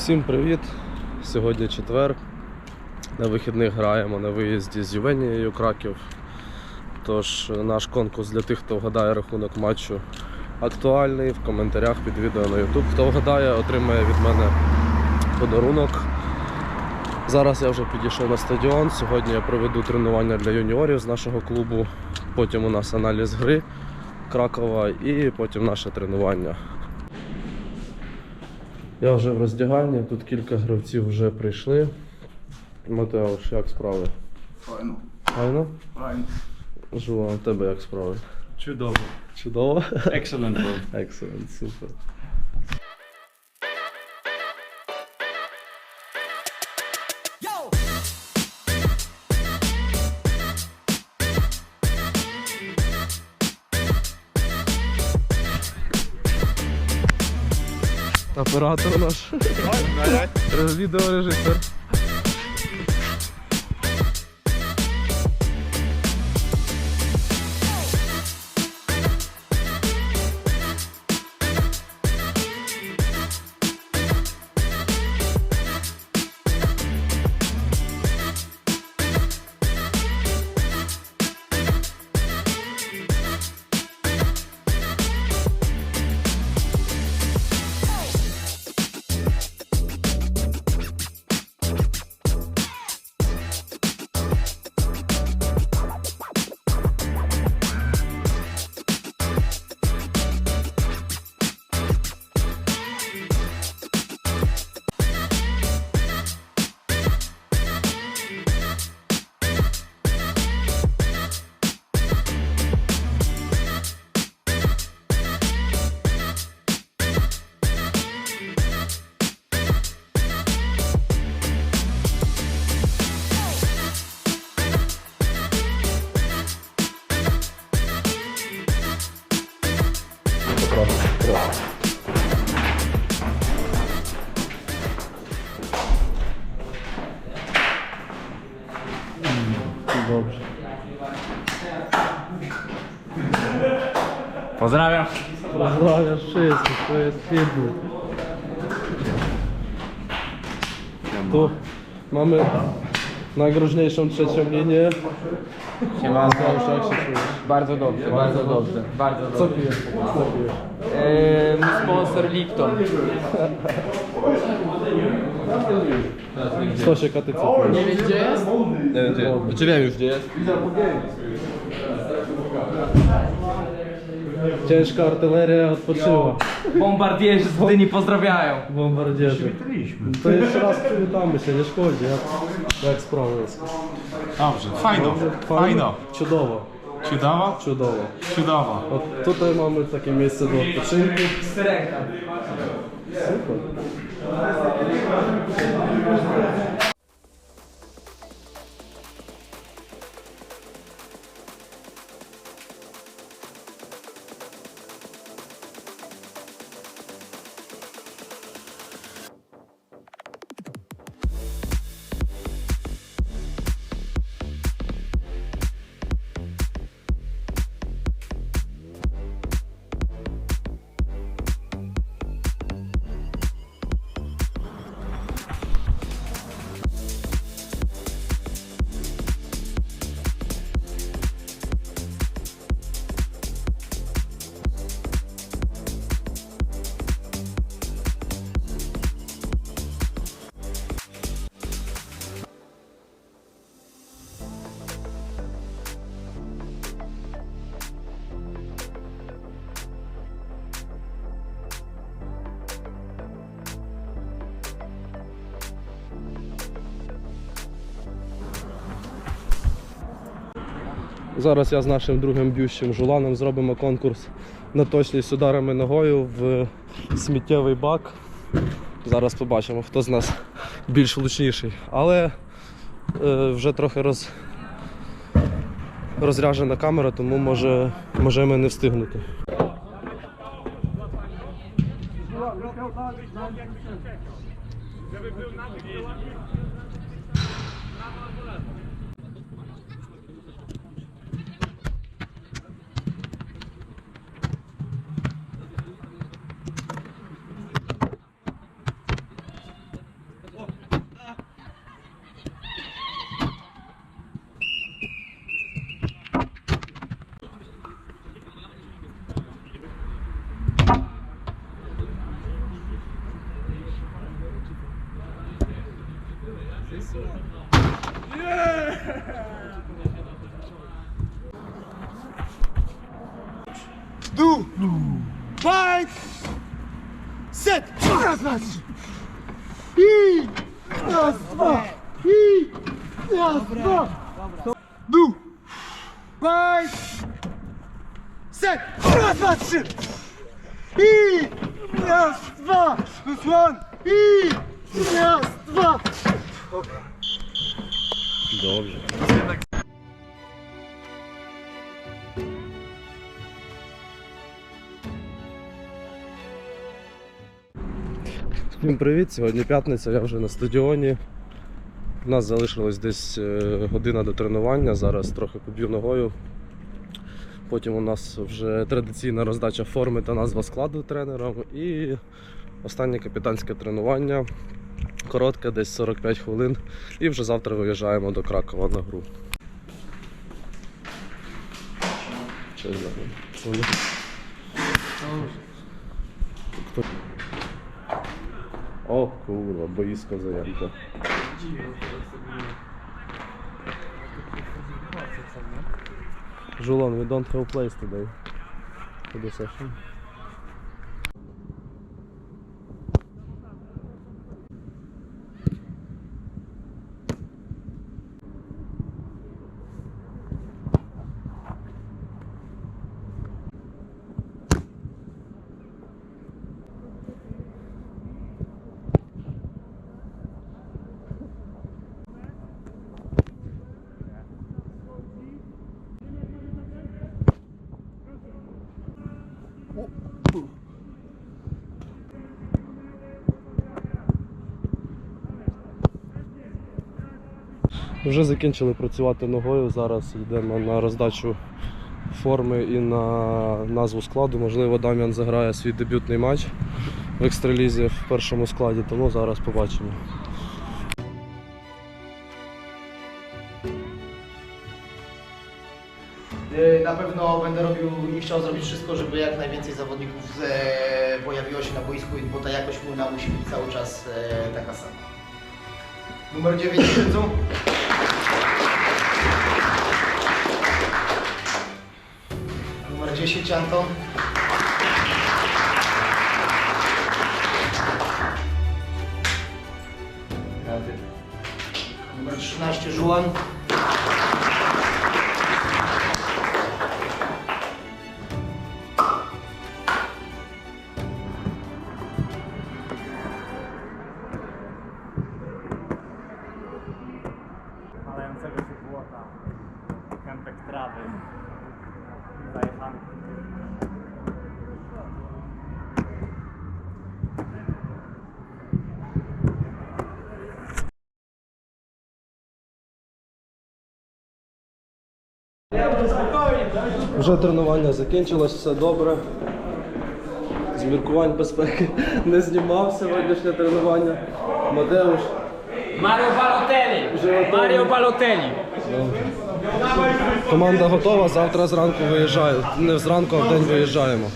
Всім привіт! Сьогодні четвер. На вихідних граємо на виїзді з Ювенією Краків. Тож наш конкурс для тих, хто вгадає рахунок матчу актуальний. В коментарях під відео на YouTube. Хто вгадає, отримає від мене подарунок. Зараз я вже підійшов на стадіон. Сьогодні я проведу тренування для юніорів з нашого клубу. Потім у нас аналіз гри Кракова і потім наше тренування. Я вже в роздягальні, тут кілька гравців вже прийшли. Матеуш, як справи? Файно. Файно? Файно. Жуа, у тебе як справи? Чудово. Чудово? Excellent, bro. Excellent, супер. Оператор наш. Відеорежисер. Dobrze. Pozdrawiam. Pozdrawiam wszystkich, to jest firmy. Tu mamy najgroźniejszą trzecią linię. Siemanko. Mateusz, jak się czujesz? Bardzo dobrze, bardzo dobrze, bardzo Co dobrze. pijesz? Co pijesz? Eee, mój sponsor Lipton. Stosiek, a ty co pijesz? Nie wiesz gdzie jest? Nie wiem gdzie. Czy wiem już gdzie jest? Ciężka artyleria odpoczyła. Bombardierzy z Gdyni pozdrawiają. Bombardierzy. To jeszcze raz przywitamy się, nie szkodzi. Jak, jak sprawa jest. Dobrze, fajno, fajno. Czudowo, Ciudawa? czudowo. O, tutaj mamy takie miejsce do odpoczynku. Syrenka. Super. Зараз я з нашим другим б'ющим жуланом зробимо конкурс на точність з ударами ногою в сміттєвий бак. Зараз побачимо, хто з нас більш влучніший. Але е, вже трохи роз... розряжена камера, тому може, може ми не встигнути. Я Fight! Set! Raz, dwa. I! Raz, dwa. I! Raz, dwa. Dół. Fight! Set! Raz, dwa, trzy. I! Raz, dwa. Plus one. I! Raz, dwa. Dobrze. Всім привіт! Сьогодні п'ятниця, я вже на стадіоні. У нас залишилось десь е, година до тренування, зараз трохи поб'ю ногою. Потім у нас вже традиційна роздача форми та назва складу тренером. І останнє капітанське тренування. Коротке, десь 45 хвилин. І вже завтра виїжджаємо до Кракова на гру. Що я знаю? Вони- Хто? О, курва, боїско заявка. Жулан, we don't have place today. For the session. Вже закінчили працювати ногою. Зараз йдемо на роздачу форми і на назву складу. Можливо, Дам'ян заграє свій дебютний матч в екстралізі в першому складі, тому зараз побачимо. Na pewno będę robił i chciał zrobić wszystko, żeby jak najwięcej zawodników pojawiło się na boisku, bo ta jakość płynna musi być cały czas taka sama. Numer 9 Szydzu. 10 Anton. Numer 13 Żułan. Вже тренування закінчилось, все добре. З міркувань безпеки не знімав сьогоднішнє тренування. Мадеуш. Маріо Балотелі! Маріо Балотелі! Команда готова, завтра зранку виїжджаю. Не зранку, а в день виїжджаємо.